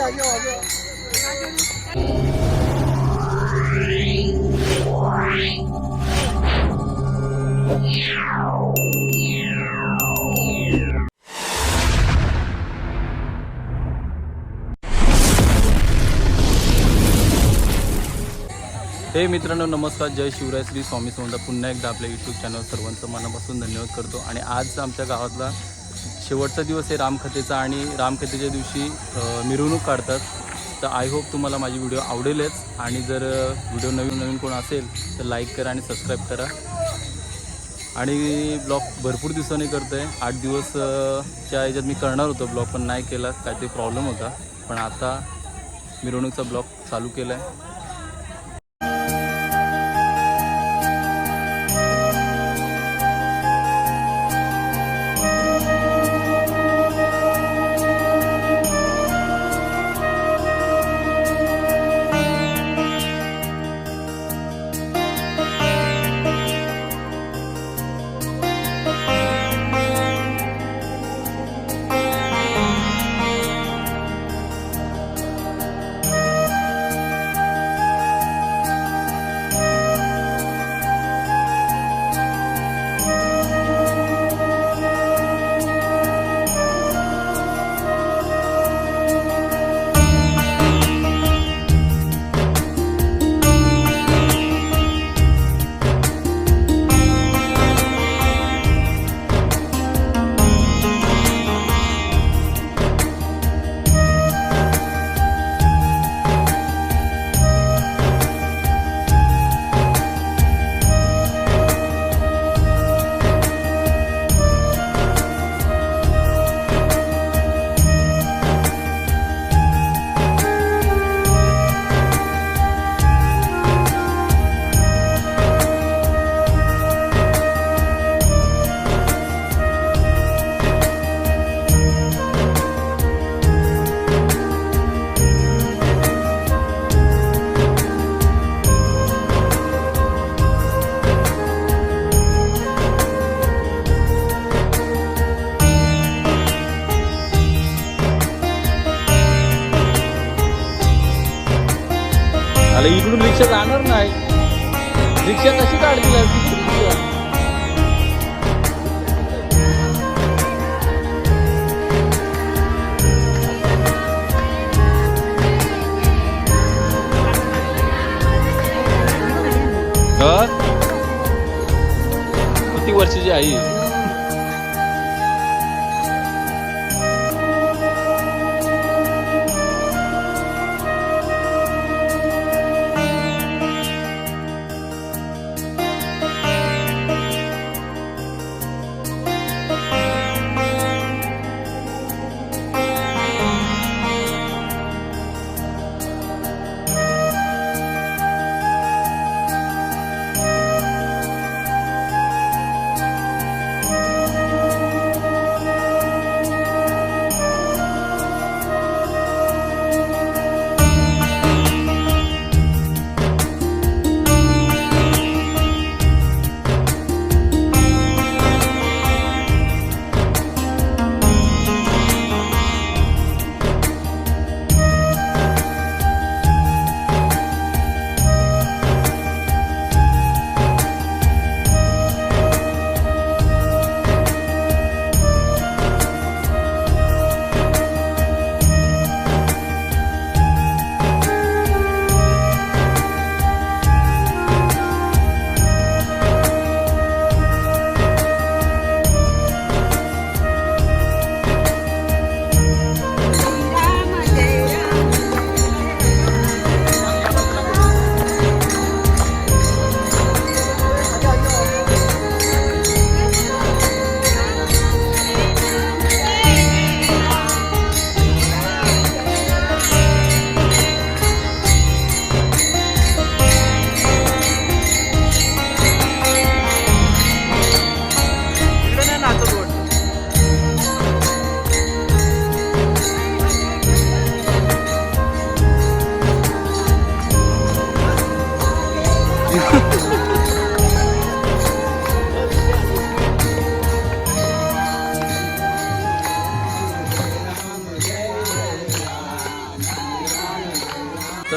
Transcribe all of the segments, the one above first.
हे मित्रांनो नमस्कार. जय शिवराय श्री स्वामी समजा पुन्हा एकदा आपल्या यूट्यूब चॅनल सर्वांचं मनापासून धन्यवाद करतो. आणि आज आमच्या गावातला शेवटचा दिवस आहे रामकथेचा आणि रामकथेच्या दिवशी मिरवणूक काढतात. तर आय होप तुम्हाला माझी व्हिडिओ आवडेलच. आणि जर व्हिडिओ नवीन नवीन कोण असेल तर लाईक करा आणि सबस्क्राईब करा. आणि ब्लॉग भरपूर दिवसांनी करतो आहे आठ दिवसच्या याच्यात मी करणार होतो ब्लॉग पण नाही केला. काहीतरी प्रॉब्लेम होता. पण आता मिरवणूकचा ब्लॉग चालू केला आहे रिक्षा कशी काढली आज किती वर्षाची आई?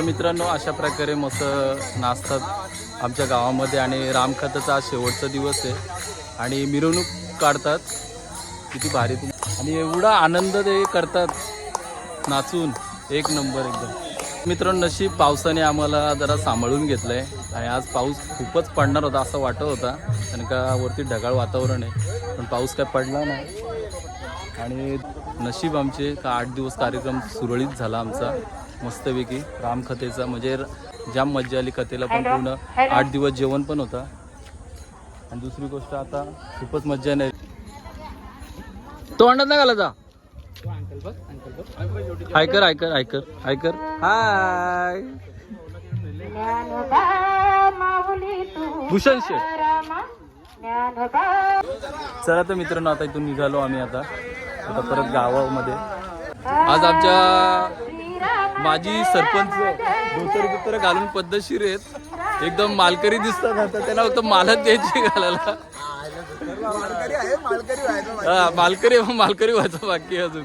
मित्रांनो अशा प्रकारे मस्त नाचतात आमच्या गावामध्ये आणि रामखताचा आज शेवटचा दिवस आहे. आणि मिरवणूक काढतात. किती भारी तुम्ही. आणि एवढा आनंद ते करतात नाचून. एक नंबर एकदम. मित्रांनो नशीब पावसाने आम्हाला जरा सांभाळून घेतलं आहे आणि आज पाऊस खूपच पडणार होता असं वाटत होता. कारण का वरती ढगाळ वातावरण आहे. पण पाऊस काय पडला नाही. आणि नशीब आमचे का आठ दिवस कार्यक्रम सुरळीत झाला आमचा. मस्तपैकी रामकथेचा म्हणजे जाम मज्जा आली कथेला पण पूर्ण. आठ दिवस जेवण पण होता. आणि दुसरी गोष्ट आता खूपच मज्जा नाही तो अंडात नाही घाला जा ऐकर ऐकर ऐकर ऐकर हाय. भूषण शेठ. चला तर मित्रांनो आता इथून निघालो आम्ही आता. आता परत गावामध्ये. आज आमच्या माझी सरपंच धोतर बितर घालून पद्धतशीर आहेत. एकदम मालकरी दिसतात आता. त्यांना फक्त मालच द्यायची घालायला. हा, मालकरी मालकरी व्हायचं बाकी अजून अजून.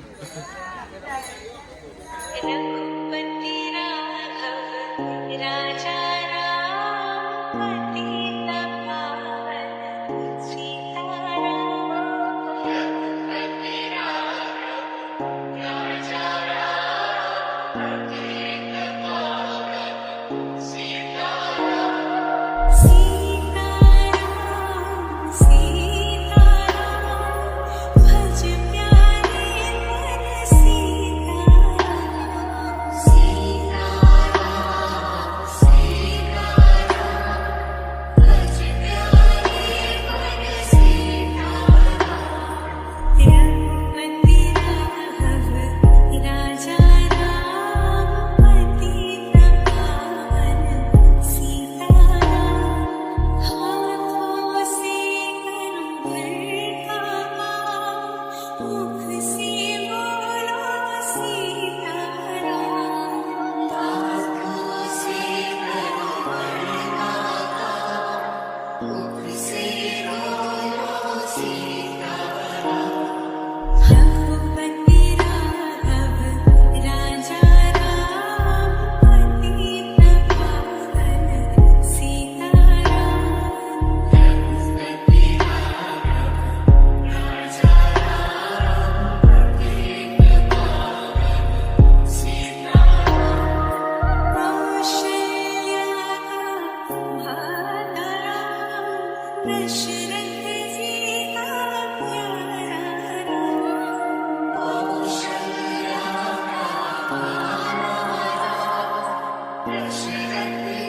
Amen.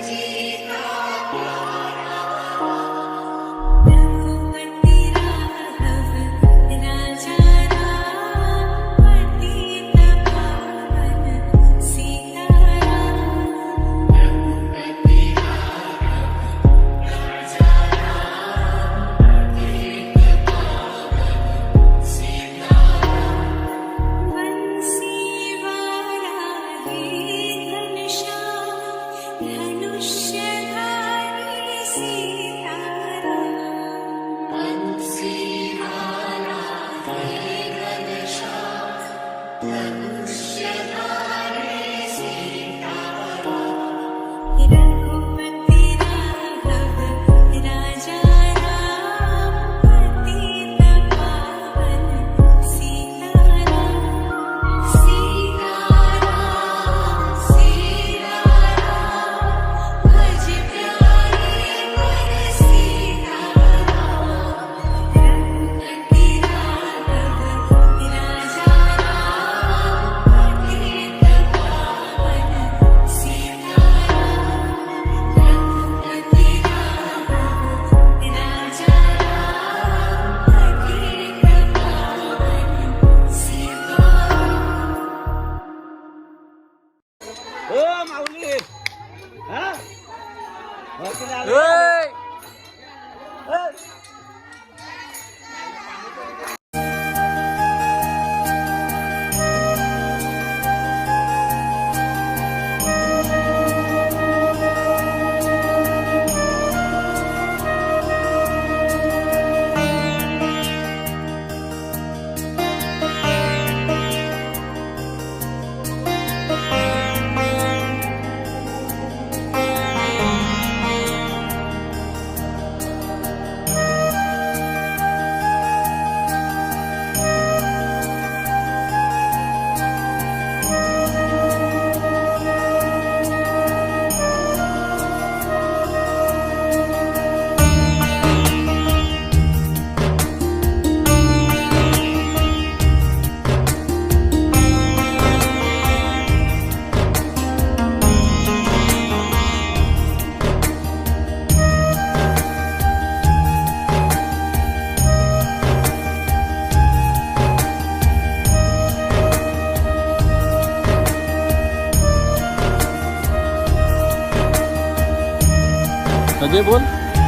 अजय बोल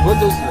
बोल. जयश्री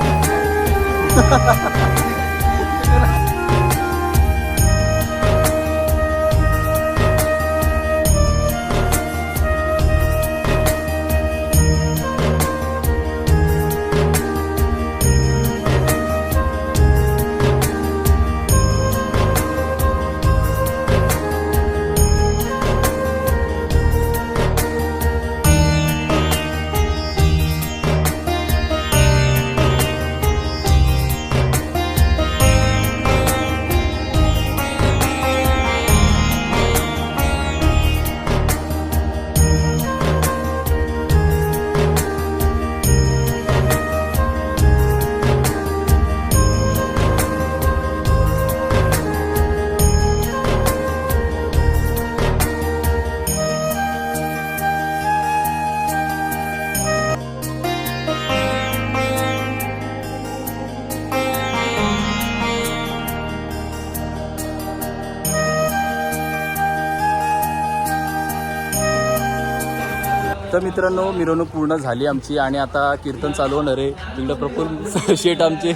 तर मित्रांनो मिरवणूक पूर्ण झाली आमची आणि आता कीर्तन चालू होणार आहे. तिकडं प्रफुल्ल शेट आमचे.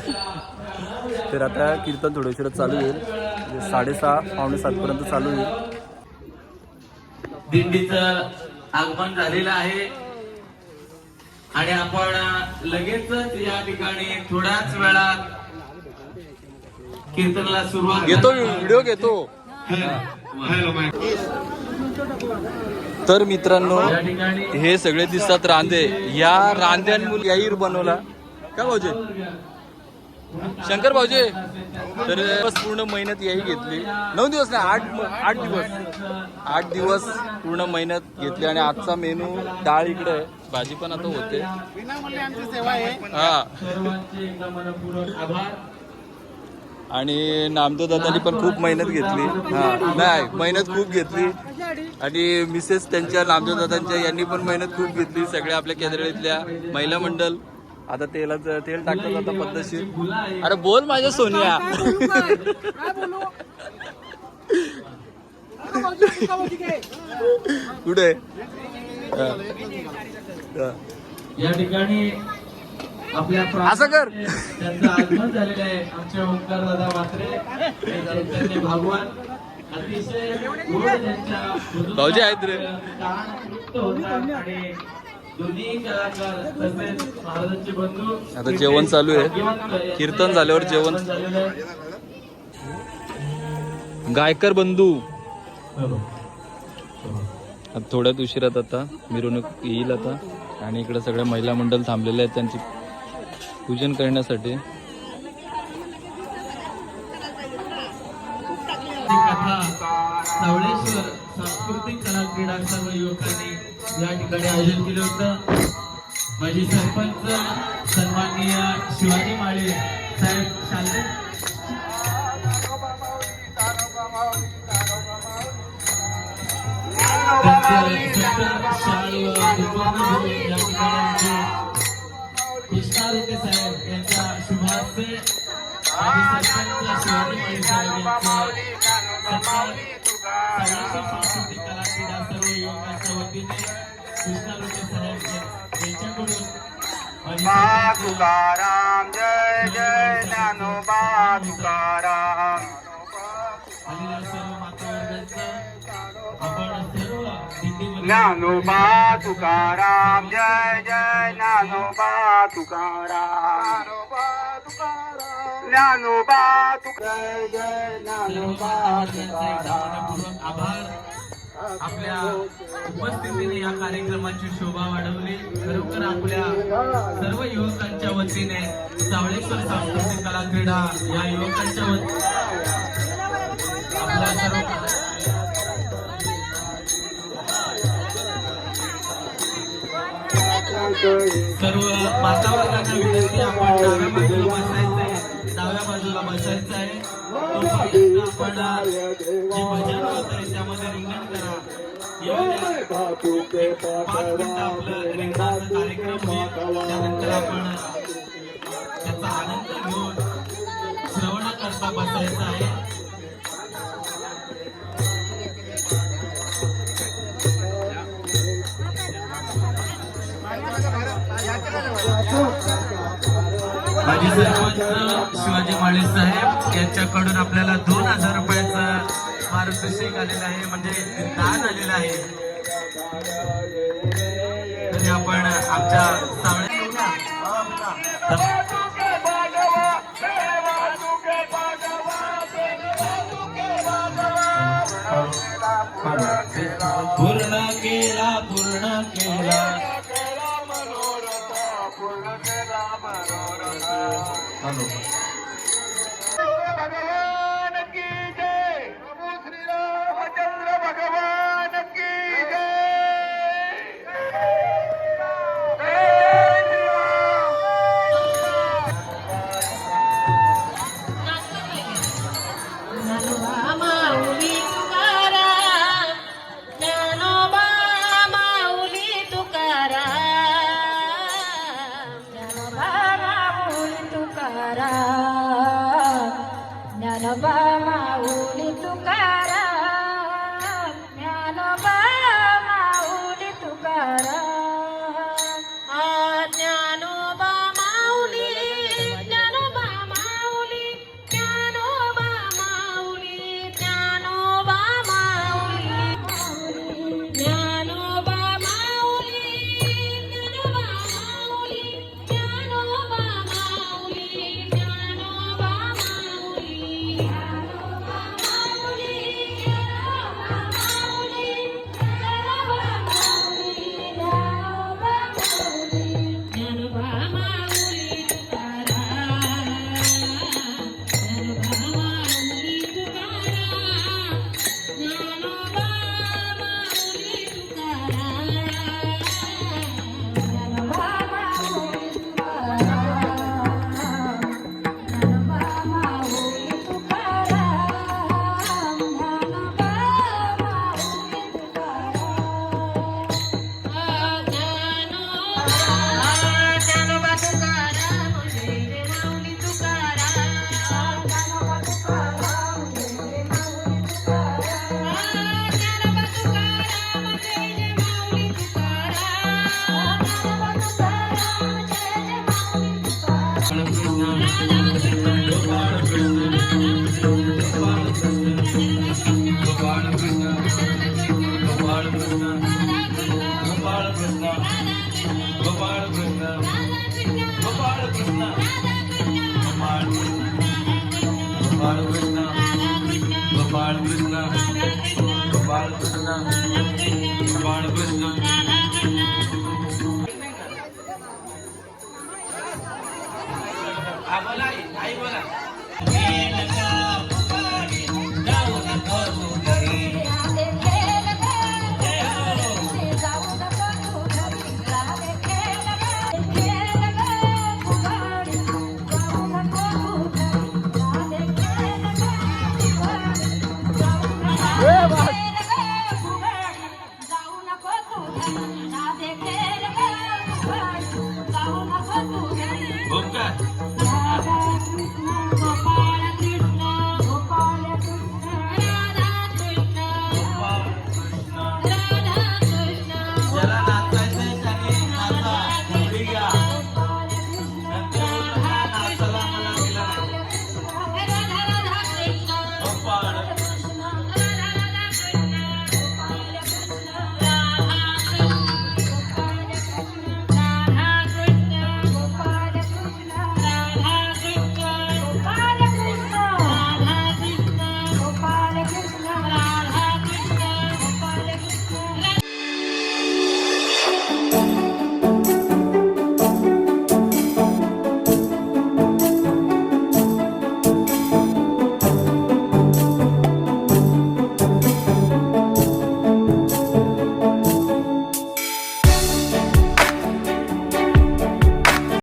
तर आता कीर्तन थोड्या उशिरात चालू होईल. म्हणजे साडेसहा पावणे सातपर्यंत चालू होईल. दिंडीचं आगमन झालेलं आहे. आणि आपण लगेचच या ठिकाणी थोड्याच वेळात कीर्तनाला सुरुवात घेतो व्हिडिओ घेतो. तर मित्रांनो हे सगळे दिसतात रांदे. या रांद्यांमुळे याईर बनवला. काय भाऊजे? शंकर भाऊजे? तर बस पूर्ण मेहनत याही घेतली. नऊ दिवस नाही आठ आठ दिवस. आठ दिवस पूर्ण मेहनत घेतली आणि आजचा मेनू डाळ इकडे आहे. भाजी पण आता होते. हा सर्वांचे एकदा मनपूर्वक आभार आणि नामदेव दादांनी पण खूप मेहनत घेतली. हां. नाही मेहनत खूप घेतली. आणि मिसेस त्यांच्या नामदेव दादांच्या यांनी पण मेहनत खूप घेतली सगळ्या आपल्या केंद्रातल्या महिला मंडळ आता तेलाचं तेल टाकतात आता पद्धतशीर. अरे बोल माझ्या सोनिया. कुठे? या ठिकाणी आपल्या असं कर. त्यांचं आगमन झालेलं आहे आमचे ओंकार दादा मात्रे भगवान अतिशय भाऊजी आहेत रे. आता जेवण चालू आहे. कीर्तन झाल्यावर जेवण. गायकर बंधू हो. आता थोड्यात उशिरात आता मिरवणूक येईल आता आणि इकडे सगळ्या महिला मंडळ थांबलेले आहेत त्यांची पूजन करण्यासाठी. सावळेश्वर सांस्कृतिक कला क्रीडा सर्व युवकांनी या ठिकाणी आयोजन केलं होतं. माजी सरपंच सन्माननीय शिवाजी माळे साहेब शाले त्यांचे सत्तर या ठिकाणी रुके साहेब यांच्या सरपंच शिवाजी साहेब सांस्कृतिक कला क्रीडा सर्व युवकांच्या वतीने कृष्णा रुके साहेब यांच्याकडून तुकाराम जय जय ज्ञानोबा तुकाराम. ज्ञानोबा तुकाराम जय जय ज्ञानोबा तुकाराम ज्ञानोबा तुका जय जय ज्ञानोबा तुकाराम आभार। आपल्या उपस्थितीने या कार्यक्रमाची शोभा वाढवली. खरोखर आपल्या सर्व युवकांच्या वतीने सावळेश्वर सांस्कृतिक कला क्रीडा या युवकांच्या वतीने आपण जे भजन होत त्यामध्ये रिंगण करा. पाच मिनिटं आपलं रिंगणाचा कार्यक्रम होईल. त्यानंतर आपण त्याचा आनंद घेऊन श्रवण करता बसायचं आहे. तुकाराम आणि सर्वोच्च शिवाजी माळे साहेब यांच्याकडून आपल्याला दोन हजार रुपयाचा मार्गदर्शक आलेला आहे. म्हणजे दान आलेला आहे. तरी आपण आमच्या सावळ्या पूर्ण केला पूर्ण केला. Tá novo.